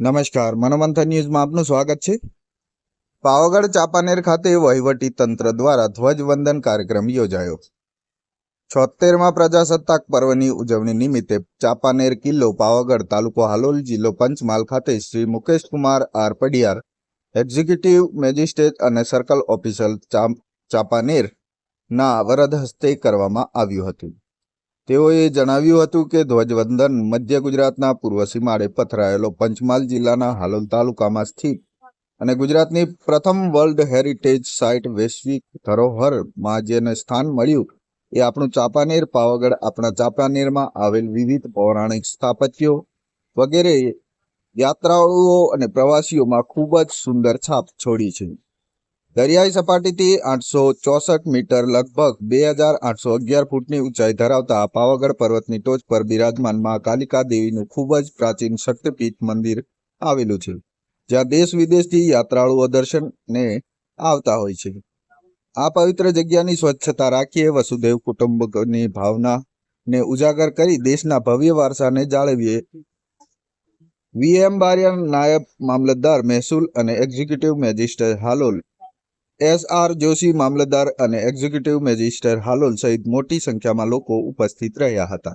નમસ્કાર, મનોમંથન ન્યૂઝમાં આપનું સ્વાગત છે. પાવાગઢ ચાંપાનેર ખાતે વહીવટી તંત્ર દ્વારા ધ્વજવંદન કાર્યક્રમ યોજાયો. છોતેરમાં પ્રજાસત્તાક પર્વની ઉજવણી નિમિત્તે ચાંપાનેર કિલ્લો, પાવાગઢ તાલુકો હાલોલ જિલ્લો પંચમહાલ ખાતે Shri Mukeshkumar R Padiyar, executive magistrate અને સર્કલ ઓફિસર ચાંપાનેર ના વરદ હસ્તે કરવામાં આવ્યું હતું. તેઓએ જણાવ્યું હતું કે ધ્વજવંદન મધ્ય ગુજરાતના પૂર્વ સીમાડે પથરાયેલો પંચમહાલ જિલ્લાના હાલોલ તાલુકામાં સ્થિત અને ગુજરાતની પ્રથમ વર્લ્ડ હેરિટેજ સાઇટ વૈશ્વિક ધરોહરમાં જેને સ્થાન મળ્યું એ આપણું ચાંપાનેર, પાવાગઢ આપણા ચાંપાનેરમાં આવેલ વિવિધ પૌરાણિક સ્થાપત્યો વગેરે યાત્રાળુઓ અને પ્રવાસીઓમાં ખૂબ જ સુંદર છાપ છોડી છે. દરિયાઈ સપાટીથી આઠસો ચોસઠ મીટર લગભગ બે હજાર આઠસો અગિયાર ફૂટની ઊંચાઈ ધરાવતા પાવાગઢ પર્વતની ટોચ પર બિરાજમાન મા કાલિકા દેવીનું ખૂબ જ પ્રાચીન શક્તિપીઠ મંદિર આવેલું છે, જ્યાં દેશ વિદેશથી યાત્રાળુઓ દર્શનને આવતા હોય છે. આ પવિત્ર જગ્યાની સ્વચ્છતા રાખીએ વસુદેવ કુટુંબની ભાવનાને ઉજાગર કરી દેશના ભવ્ય વારસાને જાળવીએ. વીએમ બારિયા નાયબ મામલતદાર મહેસૂલ અને executive magistrate Halol S R Joshi મામલતદાર અને એક્ઝિક્યુટિવ મેજિસ્ટ્રેટ હાલોલ સહિત મોટી સંખ્યામાં લોકો ઉપસ્થિત રહ્યા હતા.